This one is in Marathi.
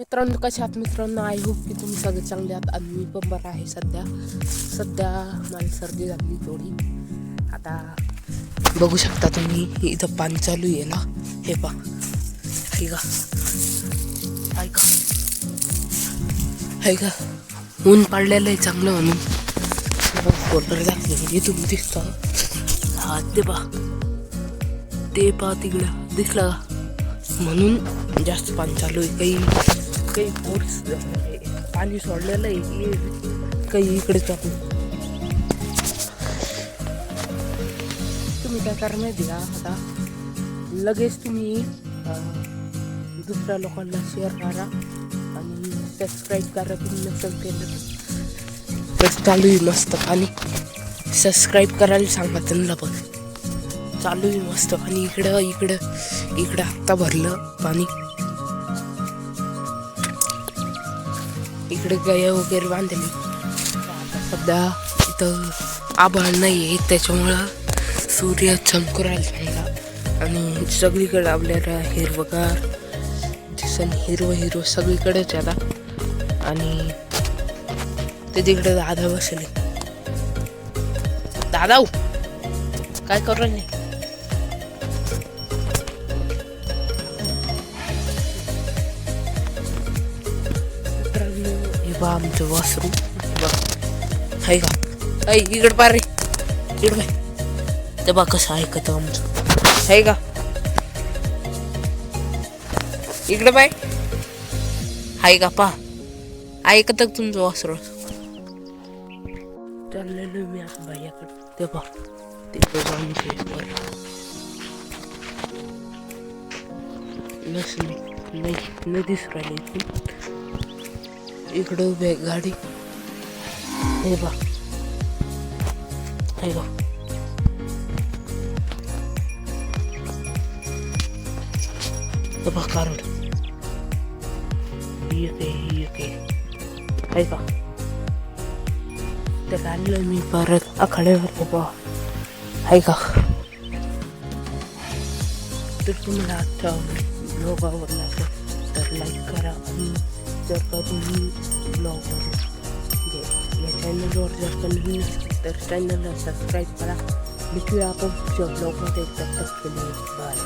मित्रांनो कशा आहात मित्रांनो? आय होप की तुम्ही सगळे चांगले आहात. आणि मी पण बरं आहे सध्या. सध्या मला सर्दी झाली थोडी. आता बघू शकता तुम्ही इथं पाणी चालू आहे ना. हे पा ऐका का ऐका का ऊन पडलेलं आहे चांगलं म्हणून. फोल्डर दाखले म्हणजे तुम्ही दिसता. हा ते पा ते पा तिकडं. दिसलं का? म्हणून जास्त पाणी चालू आहे. काही काही फोर्स पाणी सोडलेलं आहे. की काही इकडे चालू तुम्ही काय करा माहिती का आता लगेच तुम्ही दुसऱ्या लोकांना शेअर करा आणि सबस्क्राईब करा. तुम्ही नसेल केलं तर. चालू आहे मस्त आणि सबस्क्राईब करायला सांगा त्यांना पण. चालू आहे मस्त आणि इकडं इकडं इकडं आत्ता भरलं पाणी. इकडे गाय वगैरे बांधली. सध्या इथं आभाळ नाही आहे त्याच्यामुळं सूर्य चमकू राहिला आणि सगळीकडे आपल्याला हिरवगार दिसन हिरवं हिरवं सगळीकडेच आला आणि ते तिकडे दादा बसले. दादा हो, काय करू नाही बा आमचं वासरू हाय का ऐ इकडं पार रे इकडं बाय ते बा कसं ऐकतं आमचं हाय का इकडं बाय हाय का पा ऐकत तुमचं वासरू चाललेलो मी आता बाईकडे ते बा तिकडं जाऊन नाही नसली नाही न दिसू राहिली इकडं उभी आहे गाडी. हे बा हे बा हे बा कारड. येते आहे ते काढलं मी परत आखाड्यावर हे बा आहे का तर तुम्हाला आजचा ब्लॉग आवडला तर लाईक करा आणि जर का तुम्ही ब्लॉग म्हणजे या चॅनलवर जर का नवीन तर चॅनलला सबस्क्राईब करा भेटूया आपण पुढच्या ब्लॉगमध्ये तक तक बाय